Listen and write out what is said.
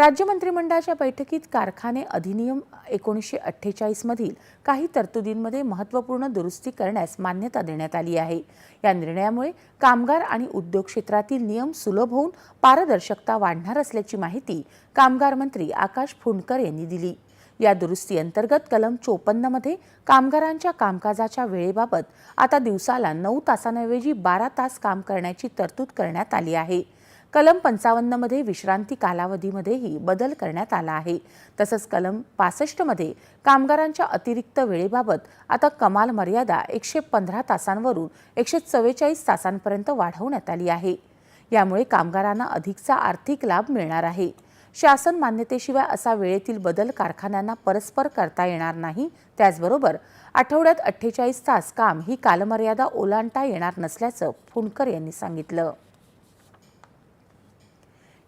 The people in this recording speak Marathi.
राज्य मंत्रिमंडळाच्या बैठकीत कारखाने अधिनियम एकोणीसशे अठ्ठेचाळीसमधील काही तरतुदींमध्ये महत्त्वपूर्ण दुरुस्ती करण्यास मान्यता देण्यात आली आहे. या निर्णयामुळे कामगार आणि उद्योग क्षेत्रातील नियम सुलभ होऊन पारदर्शकता वाढणार असल्याची माहिती कामगार मंत्री आकाश फुंडकर यांनी दिली. या दुरुस्ती अंतर्गत कलम चोपन्नमध्ये कामगारांच्या कामकाजाच्या वेळेबाबत आता दिवसाला नऊ तासांऐवजी बारा तास काम करण्याची तरतूद करण्यात आली आहे. कलम पंचावन्नमध्ये विश्रांती कालावधीमध्येही बदल करण्यात आला आहे. तसंच कलम पासष्टमध्ये कामगारांच्या अतिरिक्त वेळेबाबत आता कमाल मर्यादा एकशे पंधरा तासांवरून एकशे चव्वेचाळीस तासांपर्यंत वाढवण्यात आली आहे. यामुळे कामगारांना अधिकचा आर्थिक लाभ मिळणार आहे. शासन मान्यतेशिवाय असा वेळेतील बदल कारखान्यांना परस्पर करता येणार नाही. त्याचबरोबर आठवड्यात अठ्ठेचाळीस तास काम ही कालमर्यादा ओलांडता येणार नसल्याचं फुंडकर यांनी सांगितलं.